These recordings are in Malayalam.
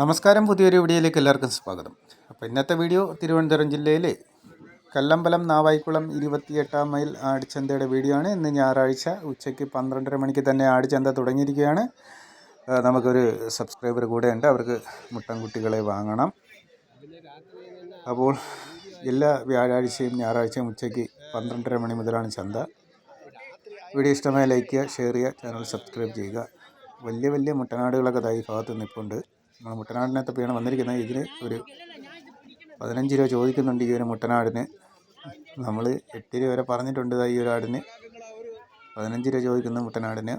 നമസ്കാരം പുതിയൊരു വീഡിയോയിലേക്ക് എല്ലാവർക്കും സ്വാഗതം. അപ്പോൾ ഇന്നത്തെ വീഡിയോ തിരുവനന്തപുരം ജില്ലയിലെ കല്ലമ്പലം നാവായിക്കുളം ഇരുപത്തിയെട്ടാം മൈൽ ആടിച്ചന്തയുടെ വീഡിയോ ആണ്. ഇന്ന് ഞായറാഴ്ച ഉച്ചയ്ക്ക് പന്ത്രണ്ടര മണിക്ക് തന്നെ ആടിച്ചന്ത തുടങ്ങിയിരിക്കുകയാണ്. നമുക്കൊരു സബ്സ്ക്രൈബർ കൂടെ ഉണ്ട്. അവർക്ക് മുട്ടൻകുട്ടികളെ വാങ്ങണം. അപ്പോൾ എല്ലാ വ്യാഴാഴ്ചയും ഞായറാഴ്ചയും ഉച്ചയ്ക്ക് പന്ത്രണ്ടര മണി മുതലാണ് ചന്ത. വീഡിയോ ഇഷ്ടമായ ലൈക്ക് ചെയ്യുക ഷെയർ ചെയ്യുക ചാനൽ സബ്സ്ക്രൈബ് ചെയ്യുക. വലിയ വലിയ മുട്ടനാടുകളൊക്കെ ഈ ഭാഗത്ത് നിൽപ്പുണ്ട്. നമ്മൾ തപ്പിയാണ് വന്നിരിക്കുന്നത്. ഇതിന് ഒരു പതിനഞ്ച് രൂപ ചോദിക്കുന്നുണ്ട് ഈ ഒരു മുട്ടനാടിന്. നമ്മൾ എട്ട് രൂപ വരെ പറഞ്ഞിട്ടുണ്ട് ഈ ഒരു ആടിന്. പതിനഞ്ച് രൂപ ചോദിക്കുന്നു മുട്ടനാടിന്.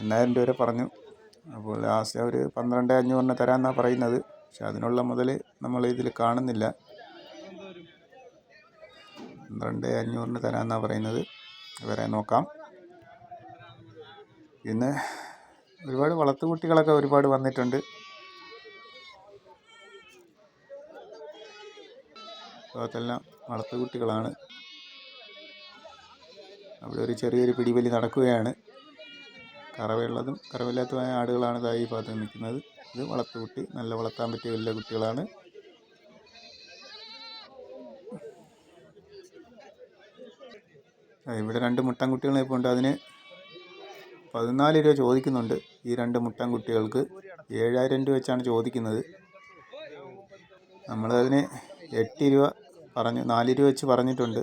എണ്ണായിരം രൂപ വരെ പറഞ്ഞു. അപ്പോൾ ലാസ്റ്റ് ഒരു പന്ത്രണ്ട് അഞ്ഞൂറിന് തരാമെന്നാണ് പറയുന്നത്. പക്ഷെ അതിനുള്ള മുതൽ നമ്മൾ ഇതിൽ കാണുന്നില്ല. പന്ത്രണ്ട് അഞ്ഞൂറിന് തരാമെന്നാണ് പറയുന്നത്. വരെ നോക്കാം. പിന്നെ ഒരുപാട് വളർത്തുകുട്ടികളൊക്കെ ഒരുപാട് വന്നിട്ടുണ്ട്. അതെല്ലാം വളർത്തുകുട്ടികളാണ് അവിടെ ഒരു ചെറിയൊരു പിടിവലി നടക്കുകയാണ്. കറവയുള്ളതും കറവില്ലാത്തതുമായ ആടുകളാണ് ഇതായി ഈ ഭാഗത്ത് നിൽക്കുന്നത്. ഇത് വളർത്തുകുട്ടി നല്ല വളർത്താൻ പറ്റിയ വലിയ കുട്ടികളാണ്. ഇവിടെ രണ്ട് മുട്ടൻകുട്ടികൾ ഉണ്ട്. അതിന് പതിനാല് രൂപ ചോദിക്കുന്നുണ്ട് ഈ രണ്ട് മുട്ടൻകുട്ടികൾക്ക് ഏഴായിരം രൂപ വെച്ചാണ് ചോദിക്കുന്നത്. നമ്മളതിന് എട്ട് രൂപ പറഞ്ഞു നാല് രൂപ വെച്ച് പറഞ്ഞിട്ടുണ്ട്.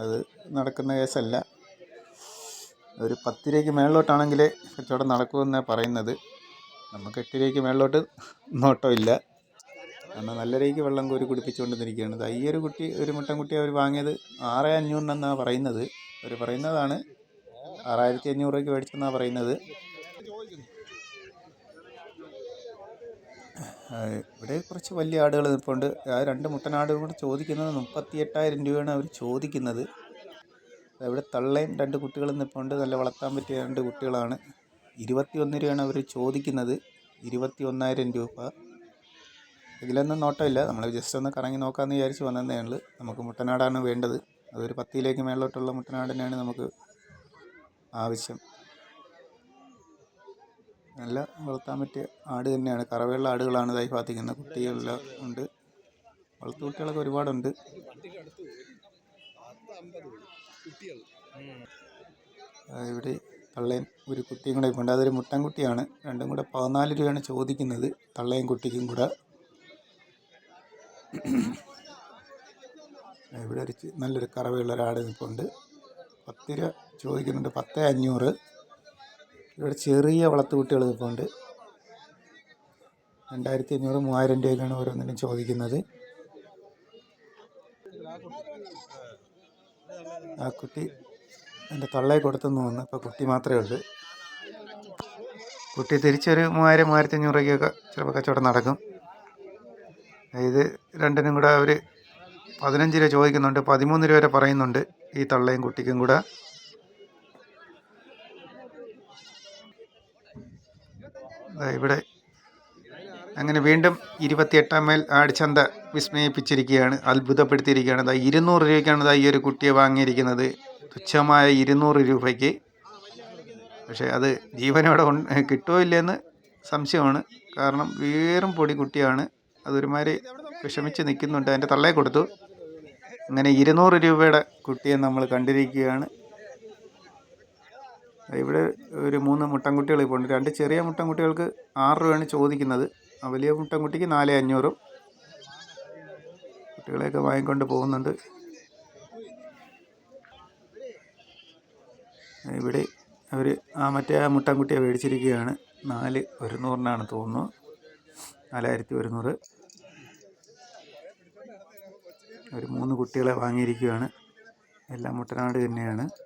അത് നടക്കുന്ന കേസല്ല. ഒരു പത്ത് രൂപയ്ക്ക് മേളിലോട്ടാണെങ്കിൽ കച്ചവടം നടക്കുമെന്നാണ് പറയുന്നത്. നമുക്ക് എട്ട് രൂപയ്ക്ക് മേളിലോട്ട് നോട്ടമില്ല കാരണം നല്ല രീതിക്ക് വെള്ളം കോരി കുടിപ്പിച്ചുകൊണ്ടിരിക്കുകയാണ്. ഈ ഒരു കുട്ടി ഒരു മുട്ടൻകുട്ടി അവർ വാങ്ങിയത് ആറ് അഞ്ഞൂറിനെന്നാണ് പറയുന്നത്. അവർ പറയുന്നതാണ് ആറായിരത്തി അഞ്ഞൂറ് രൂപയ്ക്ക് മേടിച്ചെന്നാണ് പറയുന്നത്. ഇവിടെ കുറച്ച് വലിയ ആടുകൾ നിൽപ്പുണ്ട്. ആ രണ്ട് മുട്ടനാടുകൾ കൂടെ ചോദിക്കുന്നത് മുപ്പത്തി എട്ടായിരം രൂപയാണ് അവർ ചോദിക്കുന്നത്. ഇവിടെ തള്ളയും രണ്ട് കുട്ടികളും നിൽപ്പുണ്ട്. നല്ല വളർത്താൻ പറ്റിയ രണ്ട് കുട്ടികളാണ്. ഇരുപത്തി ഒന്ന് രൂപയാണ് അവർ ചോദിക്കുന്നത്. ഇരുപത്തി ഒന്നായിരം രൂപ. ഇതിലൊന്നും നോട്ടമില്ല. നമ്മൾ ജസ്റ്റ് ഒന്ന് കറങ്ങി നോക്കാമെന്ന് വിചാരിച്ച് വന്നതേ നമുക്ക് മുട്ടനാടാണ് വേണ്ടത്. അതൊരു പത്തിയിലേക്ക് മേളിലോട്ടുള്ള മുട്ടനാടിനാണ് നമുക്ക് ആവശ്യം. നല്ല വളർത്താൻ പറ്റിയ ആട് തന്നെയാണ്. കറവയുള്ള ആടുകളാണ് ഇതായി ഭാഗത്തിക്കുന്ന കുട്ടികളെല്ലാം ഉണ്ട്. വളർത്തു കുട്ടികളൊക്കെ ഒരുപാടുണ്ട്. ഇവിടെ തള്ളയും ഒരു കുട്ടിയും കൂടെ ഉണ്ട്. അതൊരു മുട്ടൻകുട്ടിയാണ് രണ്ടും കൂടെ പതിനാല് രൂപയാണ് ചോദിക്കുന്നത്. തള്ളയും കുട്ടിക്കും കൂടെ. ഇവിടെ ഒരു നല്ലൊരു കറവയുള്ള ഒരാട് നിൽപ്പുണ്ട് പത്ത് രൂപ ചോദിക്കുന്നുണ്ട്. പത്ത് അഞ്ഞൂറ്. ഇവിടെ ചെറിയ വളർത്തു കുട്ടികൾ നിൽപ്പുണ്ട് രണ്ടായിരത്തി അഞ്ഞൂറ് മൂവായിരം രൂപയ്ക്കാണ് ഓരോന്നിനും ചോദിക്കുന്നത്. ആ കുട്ടി എന്റെ തള്ളയെ കൊടുത്തെന്ന് തോന്നുന്നു. ഇപ്പോൾ കുട്ടി മാത്രമേ ഉള്ളൂ. കുട്ടി തിരിച്ചൊരു മൂവായിരം മൂവായിരത്തി അഞ്ഞൂറ് രൂപയ്ക്കൊക്കെ ചിലപ്പോൾ കച്ചവടം നടക്കും. ഇത് രണ്ടിനും കൂടെ അവർ പതിനഞ്ച് രൂപ ചോദിക്കുന്നുണ്ട്. പതിമൂന്ന് രൂപ വരെ പറയുന്നുണ്ട് ഈ തള്ളയും കുട്ടിക്കും കൂടെ. ഇവിടെ അങ്ങനെ വീണ്ടും ഇരുപത്തിയെട്ടാം മേൽ ആടിച്ചന്ത വിസ്മയിപ്പിച്ചിരിക്കുകയാണ് അത്ഭുതപ്പെടുത്തിയിരിക്കുകയാണ്. ദാ ഇരുന്നൂറ് രൂപയ്ക്കാണ് ദാ ഈ ഒരു കുട്ടിയെ വാങ്ങിയിരിക്കുന്നത്. തുച്ഛമായ ഇരുന്നൂറ് രൂപയ്ക്ക്. പക്ഷേ അത് ജീവനോടെ കിട്ടുമോ ഇല്ലയെന്ന് സംശയമാണ്. കാരണം വേറും പൊടി കുട്ടിയാണ്. അതൊരുമാതിരി വിഷമിച്ച് നിൽക്കുന്നുണ്ട്. അതിന്റെ തള്ളയെ കൊടുത്തു. അങ്ങനെ ഇരുന്നൂറ് രൂപയുടെ കുട്ടിയെ നമ്മൾ കണ്ടിരിക്കുകയാണ്. ഇവിടെ ഒരു മൂന്ന് മുട്ടൻകുട്ടികൾ ഇപ്പോൾ ഉണ്ട്. രണ്ട് ചെറിയ മുട്ടൻകുട്ടികൾക്ക് ആറ് രൂപയാണ് ചോദിക്കുന്നത്. വലിയ മുട്ടൻകുട്ടിക്ക് നാല് അഞ്ഞൂറും. കുട്ടികളെയൊക്കെ വാങ്ങിക്കൊണ്ട് പോകുന്നുണ്ട്. ഇവിടെ അവർ ആ മറ്റേ ആ മുട്ടൻകുട്ടിയെ മേടിച്ചിരിക്കുകയാണ്. നാല് ഒരുന്നൂറിനാണ് തോന്നുന്നു. നാലായിരത്തി ഒരുന്നൂറ്. ഒരു മൂന്ന് കുട്ടികളെ വാങ്ങിയിരിക്കുകയാണ്. എല്ലാം മുട്ടനാട് തന്നെയാണ്.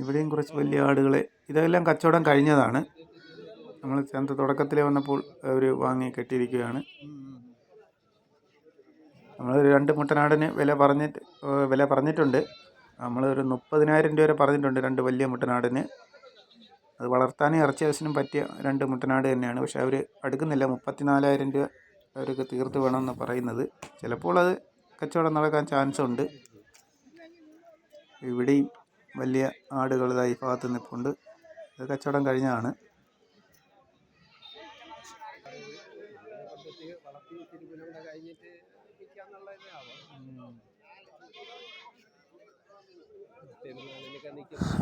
ഇവിടെയും കുറച്ച് വലിയ ആടുകളെ. ഇതെല്ലാം കച്ചവടം കഴിഞ്ഞതാണ്. നമ്മൾ ചന്ത തുടക്കത്തിലേ വന്നപ്പോൾ അവർ വാങ്ങി കെട്ടിയിരിക്കുകയാണ്. നമ്മൾ രണ്ട് മുട്ടനാടിന് വില പറഞ്ഞിട്ട് വില പറഞ്ഞിട്ടുണ്ട്. നമ്മൾ ഒരു മുപ്പതിനായിരം രൂപ വരെ പറഞ്ഞിട്ടുണ്ട് രണ്ട് വലിയ മുട്ടനാടിന്. അത് വളർത്താനും ഇറച്ചി ആവശ്യത്തിനും പറ്റിയ രണ്ട് മുട്ടനാട് തന്നെയാണ്. പക്ഷേ അവർ അടുക്കുന്നില്ല. മുപ്പത്തിനാലായിരം രൂപ അവർക്ക് തീർത്ത് വേണമെന്ന് പറയുന്നത്. ചിലപ്പോൾ അത് കച്ചവടം നടക്കാൻ ചാൻസ് ഉണ്ട് ഇവിടെയും വലിയ ആടുകൾ ഇതായി ഭാഗത്ത് നിൽപ്പുണ്ട്. അത് കച്ചവടം കഴിഞ്ഞാണ്.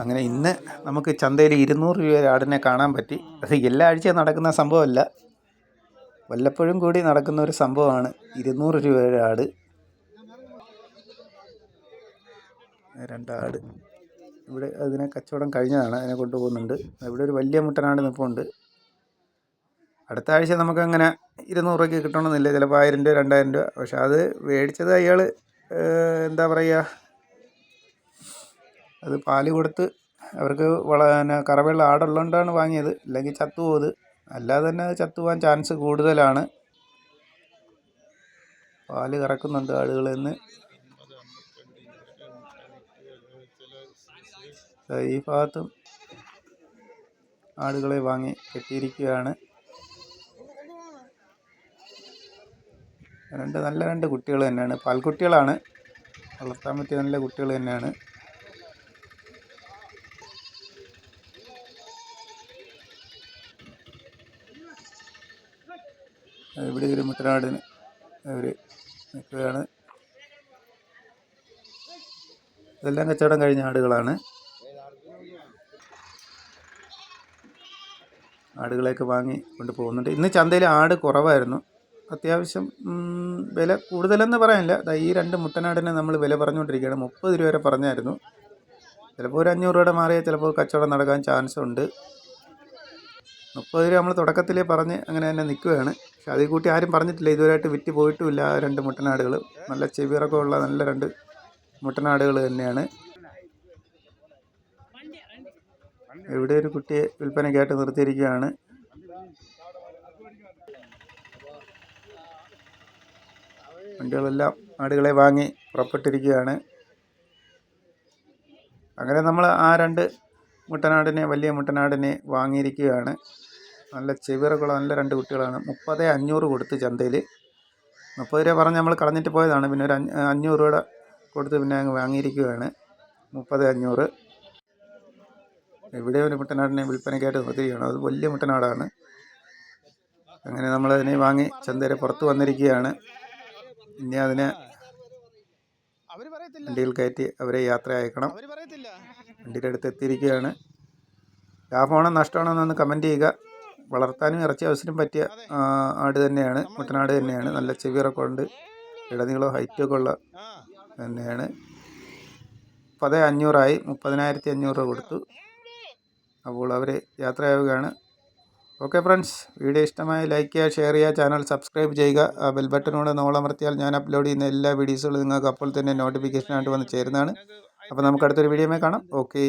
അങ്ങനെ ഇന്ന് നമുക്ക് ചന്തയിൽ ഇരുന്നൂറ് രൂപ ആടിനെ കാണാൻ പറ്റി. അത് എല്ലാ ആഴ്ചയും നടക്കുന്ന സംഭവമല്ല. വല്ലപ്പോഴും കൂടി നടക്കുന്ന ഒരു സംഭവമാണ് ഇരുന്നൂറ് രൂപയുടെ ആട്. രണ്ടാട് ഇവിടെ അതിനെ കച്ചവടം കഴിഞ്ഞതാണ് അതിനെ കൊണ്ടുപോകുന്നുണ്ട്. ഇവിടെ ഒരു വലിയ മുട്ടനാട് നിൽപ്പുണ്ട് അടുത്ത ആഴ്ച നമുക്കങ്ങനെ ഇരുന്നൂറ് രൂപയ്ക്ക് കിട്ടണമെന്നില്ല. ചിലപ്പോൾ ആയിരം രൂപ രണ്ടായിരം രൂപ. പക്ഷെ അത് മേടിച്ചത് അയാൾ എന്താ പറയുക അത് പാൽ കൊടുത്ത് അവർക്ക് വള കറവയുള്ള ആടുള്ളതുകൊണ്ടാണ് വാങ്ങിയത്. അല്ലെങ്കിൽ ചത്തുപോകും അത്. അല്ലാതെ തന്നെ അത് ചത്തുപോകാൻ ചാൻസ് കൂടുതലാണ്. പാൽ കറക്കുന്നുണ്ട് ആടുകളിൽ നിന്ന് ദാ ഈ ഭാഗത്തും ആടുകളെ വാങ്ങി കെട്ടിയിരിക്കുകയാണ്. രണ്ട് നല്ല രണ്ട് കുട്ടികൾ തന്നെയാണ്. പാൽക്കുട്ടികളാണ്. വളർത്താൻ പറ്റിയ നല്ല കുട്ടികൾ തന്നെയാണ്. ഇവിടെ ഒരു മുട്ടനാടിന് അവർ നിൽക്കുകയാണ്. ഇതെല്ലാം കച്ചവടം കഴിഞ്ഞ ആടുകളാണ്. ആടുകളെയൊക്കെ വാങ്ങി കൊണ്ട് പോകുന്നുണ്ട്. ഇന്ന് ചന്തയിൽ ആട് കുറവായിരുന്നു. അത്യാവശ്യം വില കൂടുതലെന്ന് പറയാനില്ല. ദാ ഈ രണ്ട് മുട്ടനാടിനെ നമ്മൾ വില പറഞ്ഞുകൊണ്ടിരിക്കുകയാണ്. മുപ്പത് രൂപ വരെ പറഞ്ഞായിരുന്നു. ചിലപ്പോൾ ഒരു അഞ്ഞൂറ് രൂപയുടെ മാറിയാൽ ചിലപ്പോൾ കച്ചവടം നടക്കാൻ ചാൻസ് ഉണ്ട്. മുപ്പത് രൂപ നമ്മൾ തുടക്കത്തിലേ പറഞ്ഞ് അങ്ങനെ തന്നെ നിൽക്കുകയാണ്. പക്ഷെ അതിൽ കൂട്ടി ആരും പറഞ്ഞിട്ടില്ല. ഇതുവരെയായിട്ട് വിറ്റ് പോയിട്ടുമില്ല രണ്ട് മുട്ടനാടുകൾ. നല്ല ചെവിറക്കമുള്ള നല്ല രണ്ട് മുട്ടനാടുകൾ തന്നെയാണ്. ഇവിടെ ഒരു കുട്ടിയെ വിൽപ്പനയ്ക്കായിട്ട് നിർത്തിയിരിക്കുകയാണ്? വണ്ടികളെല്ലാം ആടുകളെ വാങ്ങി പുറപ്പെട്ടിരിക്കുകയാണ്. അങ്ങനെ നമ്മൾ ആ രണ്ട് മുട്ടനാടിനെ വലിയ മുട്ടനാടിനെ വാങ്ങിയിരിക്കുകയാണ്. നല്ല ചെവിറക്കുള്ള നല്ല രണ്ട് കുട്ടികളാണ്. മുപ്പത് അഞ്ഞൂറ് കൊടുത്ത് ചന്തയിൽ മുപ്പത് രൂപ പറഞ്ഞ് നമ്മൾ കളഞ്ഞിട്ട് പോയതാണ്. പിന്നെ ഒരു അഞ്ഞ- അഞ്ഞൂറ് രൂപയുടെ കൊടുത്ത് പിന്നെ അങ്ങ് വാങ്ങിയിരിക്കുകയാണ്. മുപ്പത് അഞ്ഞൂറ്. ഇവിടെ ഒരു മുട്ടനാടിനെ വിൽപ്പനയ്ക്കായിട്ട് നിർത്തിയിരിക്കുകയാണ് അത് വലിയ മുട്ടനാടാണ്. അങ്ങനെ നമ്മൾ അതിനെ വാങ്ങി ചന്തയിൽ പുറത്ത് വന്നിരിക്കുകയാണ്. ഇനി അതിനെ വണ്ടിയിൽ കയറ്റി അവരെ യാത്ര അയക്കണം. വണ്ടിയുടെ അടുത്ത് എത്തിയിരിക്കുകയാണ്. ലാഭമാണോ നഷ്ടമാണോ എന്നൊന്ന് കമന്റ് ചെയ്യുക. വളർത്താനും ഇറച്ചി ആവശ്യത്തിനും പറ്റിയ ആട് തന്നെയാണ്. മുട്ടനാട് തന്നെയാണ്. നല്ല ചെവിയറൊക്കെ ഉണ്ട് ഇടനീളോ ഹൈറ്റൊക്കെ ഉള്ള തന്നെയാണ്. മുപ്പത് അഞ്ഞൂറായി. മുപ്പതിനായിരത്തി അഞ്ഞൂറ് രൂപ കൊടുത്തു. അപ്പോൾ അവർ യാത്രയാവുകയാണ്. ഓക്കെ ഫ്രണ്ട്സ് വീഡിയോ ഇഷ്ടമായി ലൈക്ക് ചെയ്യുക ഷെയർ ചെയ്യുക ചാനൽ സബ്സ്ക്രൈബ് ചെയ്യുക. ആ ബെൽ ബട്ടനോട് നോളമർത്തിയാൽ ഞാൻ അപ്ലോഡ് ചെയ്യുന്ന എല്ലാ വീഡിയോസുകളും നിങ്ങൾക്ക് അപ്പോൾ തന്നെ നോട്ടിഫിക്കേഷനായിട്ട് വന്ന് ചേരുന്നതാണ്. അപ്പോൾ നമുക്ക് അടുത്തൊരു വീഡിയോയിൽ കാണാം. ഓക്കെ.